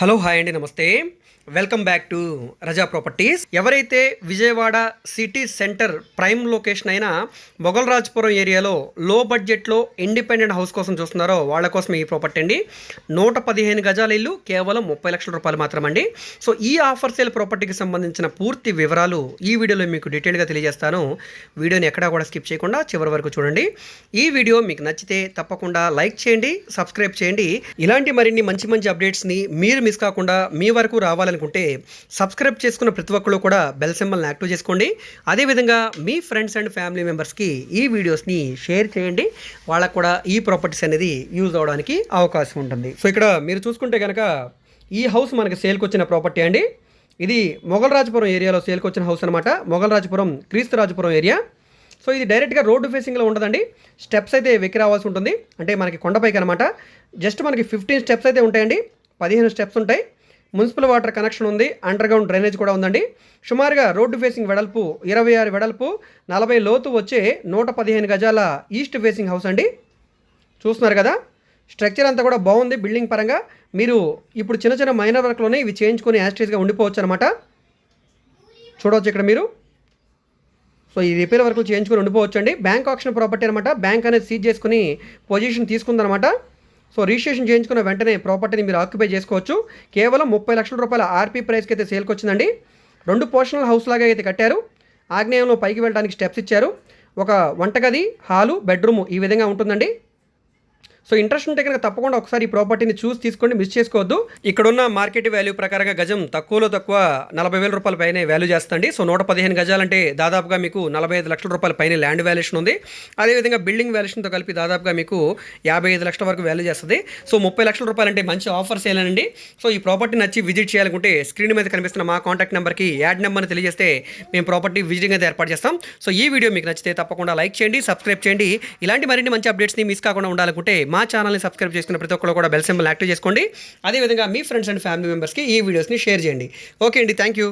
Hello hi అండి నమస్తే. Welcome back to Raza properties. ఎవరైతే Vijayawada city centre prime location అయిన మొగల్రాజ్పురం ఏరియాలో లో బడ్జెట్లో ఇండిపెండెంట్ హౌస్ కోసం చూస్తున్నారో వాళ్ళ కోసం ఈ ప్రాపర్టీ అండి. నూట పదిహేను గజాల ఇల్లు కేవలం ముప్పై లక్షల రూపాయలు మాత్రమండి. సో ఈ ఆఫర్ సేల్ ప్రాపర్టీకి సంబంధించిన పూర్తి వివరాలు ఈ వీడియోలో మీకు డీటెయిల్గా తెలియజేస్తాను. వీడియోని ఎక్కడా కూడా స్కిప్ చేయకుండా చివరి వరకు చూడండి. ఈ వీడియో మీకు నచ్చితే తప్పకుండా లైక్ చేయండి సబ్స్క్రైబ్ చేయండి. ఇలాంటి మరిన్ని మంచి మంచి అప్డేట్స్ని మీరు మిస్ కాకుండా మీ వరకు రావాలనుకుంటే సబ్స్క్రైబ్ చేసుకున్న ప్రతి ఒక్కరు కూడా బెల్ సింబల్ని యాక్టివ్ చేసుకోండి. అదేవిధంగా మీ ఫ్రెండ్స్ అండ్ ఫ్యామిలీ మెంబర్స్కి ఈ వీడియోస్ని షేర్ చేయండి. వాళ్ళకు కూడా ఈ ప్రాపర్టీస్ అనేది యూజ్ అవడానికి అవకాశం ఉంటుంది. సో ఇక్కడ మీరు చూసుకుంటే కనుక ఈ హౌస్ మనకి సేల్కి వచ్చిన ప్రాపర్టీ అండి. ఇది మొగల్రాజపురం ఏరియాలో సేల్కి వచ్చిన హౌస్ అనమాట మొగల్రాజపురం క్రీస్తురాజపురం ఏరియా సో ఇది డైరెక్ట్గా రోడ్డు ఫేసింగ్లో ఉండదండి. స్టెప్స్ అయితే వెక్కి రావాల్సి ఉంటుంది. అంటే మనకి కొండపైకి అనమాట జస్ట్ మనకి ఫిఫ్టీన్ స్టెప్స్ అయితే ఉంటాయండి. పదిహేను స్టెప్స్ ఉంటాయి. మున్సిపల్ వాటర్ కనెక్షన్ ఉంది. అండర్ గ్రౌండ్ డ్రైనేజ్ కూడా ఉందండి. సుమారుగా రోడ్డు ఫేసింగ్ వెడల్పు ఇరవై ఆరు వెడల్పు నలభై లోతు వచ్చే నూట పదిహేను గజాల ఈస్ట్ ఫేసింగ్ హౌస్ అండి. చూస్తున్నారు కదా? స్ట్రక్చర్ అంతా కూడా బాగుంది బిల్డింగ్ పరంగా. మీరు ఇప్పుడు చిన్న చిన్న మైనర్ వర్క్లోనే ఇవి చేయించుకొని యాస్టేజ్గా ఉండిపోవచ్చు అనమాట చూడవచ్చు ఇక్కడ మీరు. సో ఈ రిపేర్ వర్క్లు చేయించుకొని ఉండిపోవచ్చు అండి బ్యాంక్ ఆప్షన్ ప్రాపర్టీ అనమాట బ్యాంక్ అనేది సీజ్ చేసుకుని పొజిషన్ తీసుకుందనమాట సో రిజిస్ట్రేషన్ చేయించుకున్న వెంటనే ప్రాపర్టీని మీరు ఆక్యుపై చేసుకోవచ్చు. కేవలం ముప్పై లక్షల రూపాయల ఆర్పీ ప్రైస్కి అయితే సేల్కి వచ్చిందండి. రెండు పోర్షనల్ హౌస్ లాగా అయితే కట్టారు. ఆగ్నేయంలో పైకి వెళ్ళడానికి స్టెప్స్ ఇచ్చారు. ఒక వంటగది హాలు బెడ్రూమ్ ఈ విధంగా ఉంటుందండి. సో ఇంట్రెస్ట్ ఉంటే కనుక తప్పకుండా ఒకసారి ఈ ప్రాపర్టీని చూసి తీసుకోండి మిస్ చేసుకోవద్దు. ఇక్కడున్న మార్కెట్ వాల్యూ ప్రకారంగా గజం తక్కువలో తక్కువ నలభై వేల రూపాయల పైన వాల్యూ చేస్తండి సో నూట పదిహేను గజాలంటే దాదాపుగా మీకు నలభై ఐదు లక్షల రూపాయల పైన ల్యాండ్ వాల్యుయేషన్ ఉంది. అదేవిధంగా బిల్డింగ్ వాల్యుయేషన్తో కలిపి దాదాపుగా మీకు యాభై ఐదు లక్షల వరకు వాల్యూ చేస్తుంది. సో ముప్పై లక్షల రూపాయలు అంటే మంచి ఆఫర్స్ ఏనండి. సో ఈ ప్రాపర్టీ నచ్చి విజిట్ చేయాలనుకుంటే స్క్రీన్ మీద కనిపిస్తున్న మా కాంటాక్ట్ నెంబర్కి యాడ్ నెంబర్ని తెలియజేస్తే మేము ప్రాపర్టీ విజిటింగ్ అయితే ఏర్పాటు చేస్తాం. సో ఈ వీడియో మీకు నచ్చితే తప్పకుండా లైక్ చేయండి సబ్స్క్రైబ్ చేయండి. ఇలాంటి మరిన్ని మంచి అప్డేట్స్ని మిస్ కాకుండా ఉండాలనుకుంటే మా ఛానల్ని సబ్స్క్రైబ్ చేసుకున్న ప్రతి ఒక్కరు కూడా బెల్ సింబల్ యాక్టివ్ చేసుకోండి. అదేవిధంగా మీ ఫ్రెండ్స్ అండ్ ఫ్యామిలీ మెంబర్స్కి ఈ వీడియోస్ని షేర్ చేయండి. ఓకే అండి థ్యాంక్ యూ